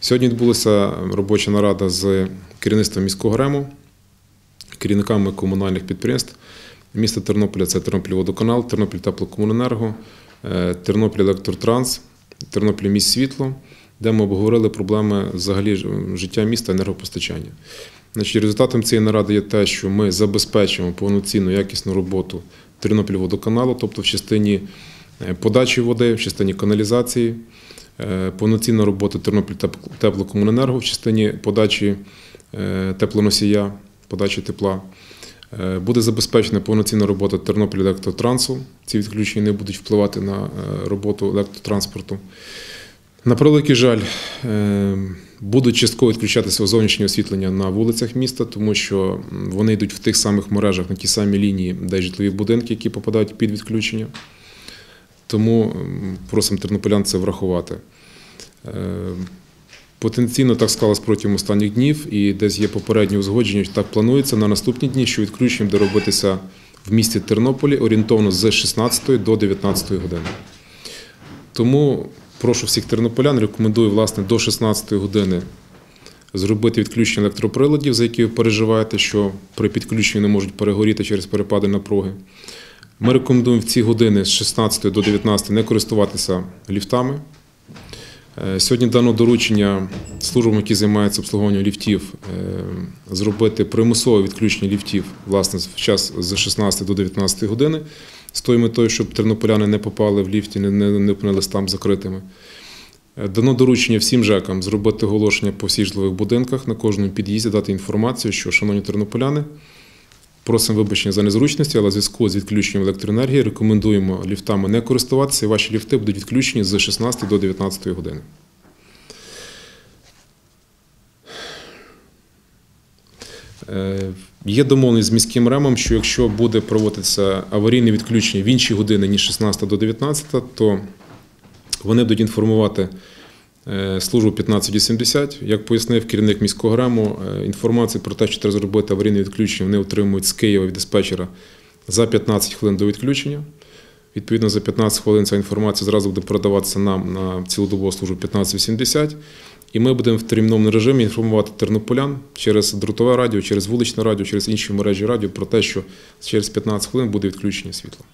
Сьогодні відбулася робоча нарада з керівництвом міського рему, керівниками комунальних підприємств. Міста Тернополя це Тернопільводоканал, Тернопіль Теплокомуненерго, е, Тернопіль Електротранс, Тернопіль міст світло, де ми обговорили проблеми взагалі життя міста енергопостачання. Значить, Результатом цієї наради є те, що ми забезпечимо повноцінну якісну роботу Тернопільводоканалу, тобто в частині подачі води, в частині каналізації, е, повноцінна робота Тернопіль Теплокомуненерго в частині подачі е, теплоносія, подачі тепла. Е, Буде забезпечена повноцінна робота Тернопіль Електротрансу. Ці відключення не будуть впливати на е, роботу електротранспорту. На превеликий жаль, е, будуть частково відключатися зовнішнє освітлення на вулицях міста, тому що вони йдуть в тих самих мережах на ті самі лінії, де житлові будинки, які попадають під відключення. Тому просимо тернополян це врахувати. Е, Потенційно так склалось протягом останніх днів, і десь є попереднє узгодження. Так планується на наступні дні, що відключення буде робитися в місті Тернополі орієнтовно з 16 до 19 години. Тому прошу всіх тернополян, рекомендую власне до 16 години зробити відключення електроприладів, за які ви переживаєте, що при підключенні не можуть перегоріти через перепади напруги. Ми рекомендуємо в ці години з 16 до 19 не користуватися ліфтами. Е, Сьогодні дано доручення службам, які займаються обслуговуванням ліфтів, е, зробити примусове відключення ліфтів власне в час з 16 до 19 години, з тою метою, щоб тернополяни не попали в ліфті, не, опинились там закритими. Е, Дано доручення всім ЖЕКам зробити оголошення по всіх житлових будинках на кожному під'їзді, дати інформацію, що, шановні тернополяни, просимо вибачення за незручності, але в зв'язку з відключенням електроенергії рекомендуємо ліфтами не користуватися, ваші ліфти будуть відключені з 16 до 19 години. Е, Є домовленість з міським ремом, що якщо буде проводитися аварійне відключення в інші години, ніж 16 до 19, то вони будуть інформувати службу 1580. Як пояснив керівник міського РЕМу, е, інформацію про те, що треба зробити аварійне відключення, вони отримують з Києва від диспетчера за 15 хвилин до відключення. Відповідно, за 15 хвилин ця інформація зразу буде передаватися нам на цілодобову службу 1580. І ми будемо в терміновому режимі інформувати тернополян через дротове радіо, через вуличне радіо, через інші мережі радіо про те, що через 15 хвилин буде відключення світла.